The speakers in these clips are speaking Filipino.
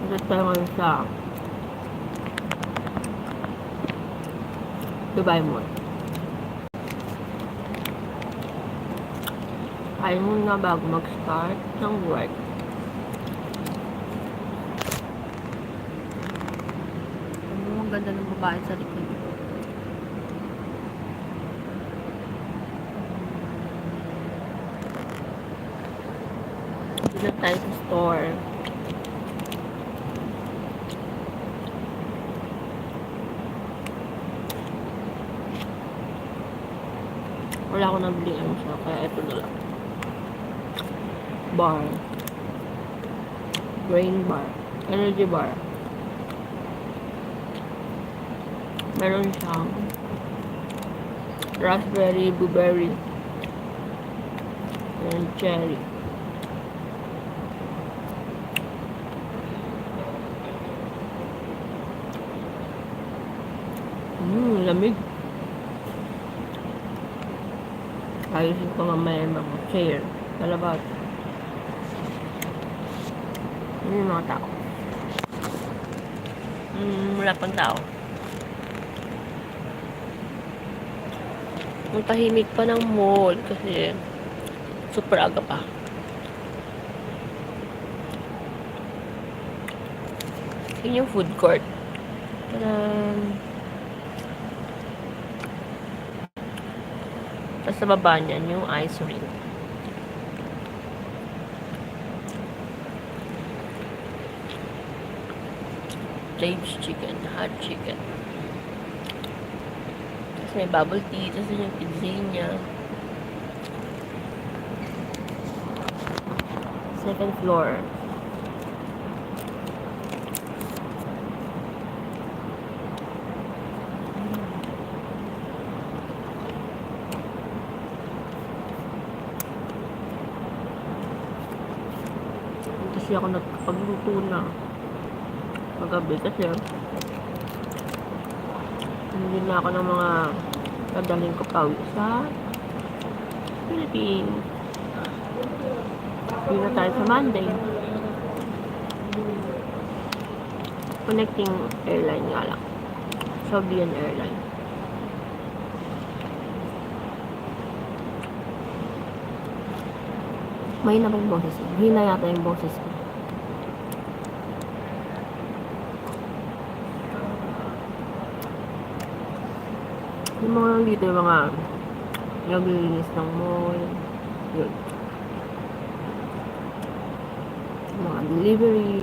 Dito tayo ngayon sa Dubai Mall. Kain muna bago mag-start ng work. Ano ang ganda ng babae sa likod. Dito na tayo sa store. Wala ako nabili ano siya, kaya ito na lang. Bar. Grain bar. Energy bar. Meron siyang raspberry, blueberry, and cherry. Mmm, lamig. Ayusin ko mamaya yung mga chair sa labas. Ano yung mga tao? Hmm, wala pang tao. Ang tahimik pa ng mall kasi super aga pa. Yun yung food court. Tadaan! Tapos sa baba niyan, yung ice ring. Dave's chicken, hot chicken. Tapos may bubble tea, tapos yun yung pizzina. Second floor. Kasi ako nagpagluto na. Magabi kasi hindi na ako ng mga dadaling ko pa sa Philippines. Hindi na tayo sa Monday. Connecting airline nga lang. Saudian Airline. May na ba yung boses ko? Hina yata yung boses ko. Yung mga dito yung mga naglilinis ng mall. Yun. Mga delivery.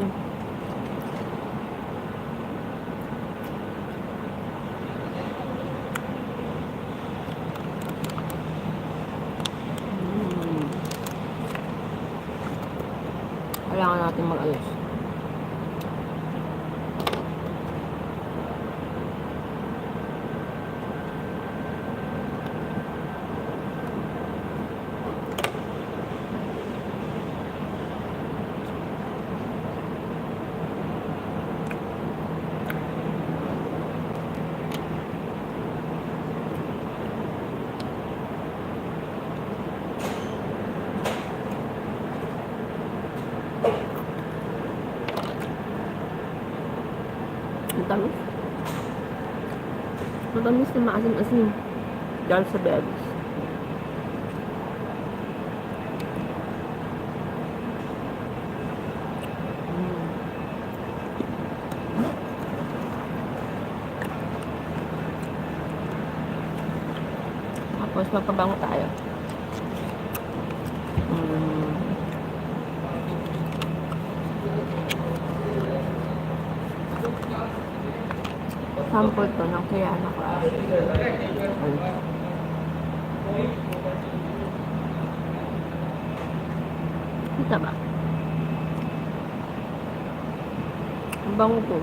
Mm. Kailangan natin mag-alis. Ang tamis. Matamis na maasim-asim. Dahil sa berries. Mm. Tapos mapabango tayo. Mm. Sample to ng Kayana ko. Kita ba? Ang bango to.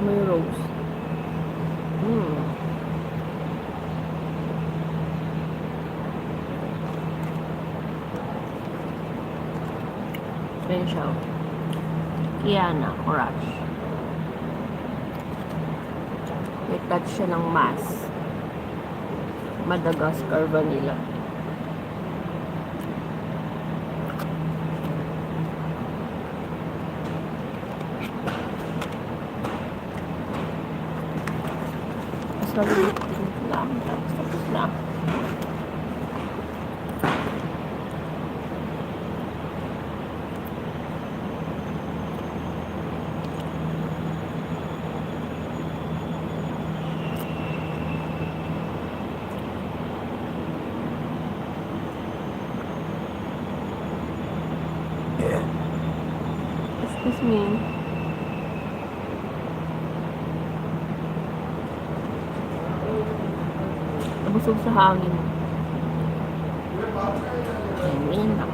May rose. Mm. Ayan siya. oh. Kiana Courage nag-touch siya ng mass. Madagascar, Vanilla. Tapos na, tapos na. Me. Nabusog sa hangin. Ayun, ganyan lang.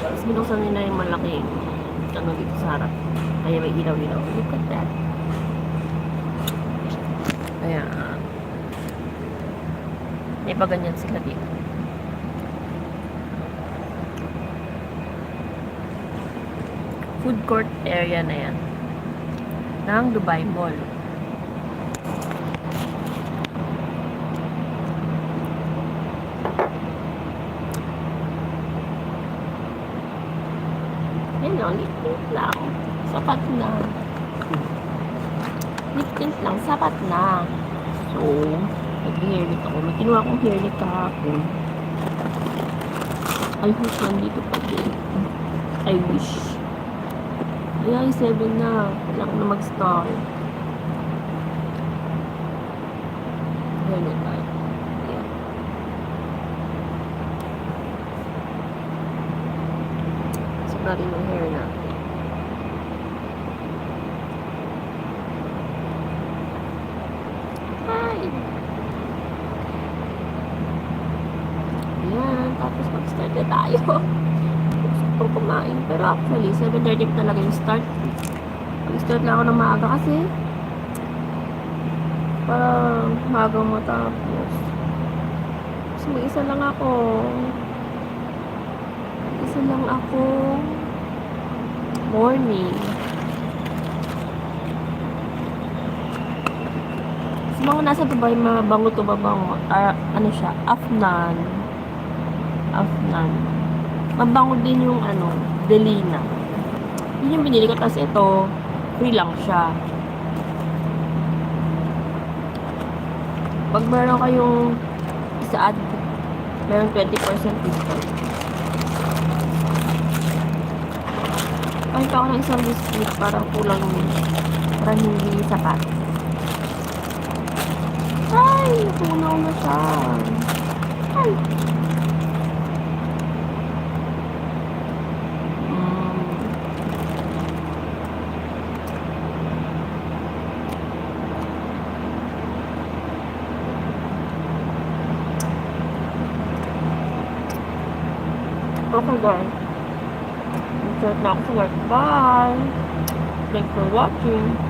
Tapos binuksan nila yung malaki ano dito sa harap. Kaya may ilaw-ilaw. Look at that. Kaya, may pa ganyan sila dito. Food court area na yan. Ng Dubai Mall. Ayun lang, lip lang. Sapat na. Tint lang, sapat na. So, nag-hairlit ako. May kinuha akong hairlit kahapon. I hope nandito pa din. I wish. Ay, 7 na. Kailangan na mag-start. Hairlit tayo. Ayan. Sukarin yung hair natin. Ayan, tapos mag-start na tayo. Ko kumain. Pero actually, 7.30 pa talaga yung start. Mag-start lang ako ng maaga kasi para maagang matapos. Kasi may isa lang ako. Isa lang ako morning. Sa mga nasa Dubai, mabango to mabango. Ah, ano siya? Afnan. Afnan. Mabango din yung ano, Delina. Yun yung binili ko. Tapos ito, free lang siya. Pag meron kayong isa add, meron 20% discount. Kahit ako ng isang biscuit, parang kulang yun. Parang hindi sapat. Ay, napunaw na siya. Ay. Okay And so not so much. Bye. Thanks for watching.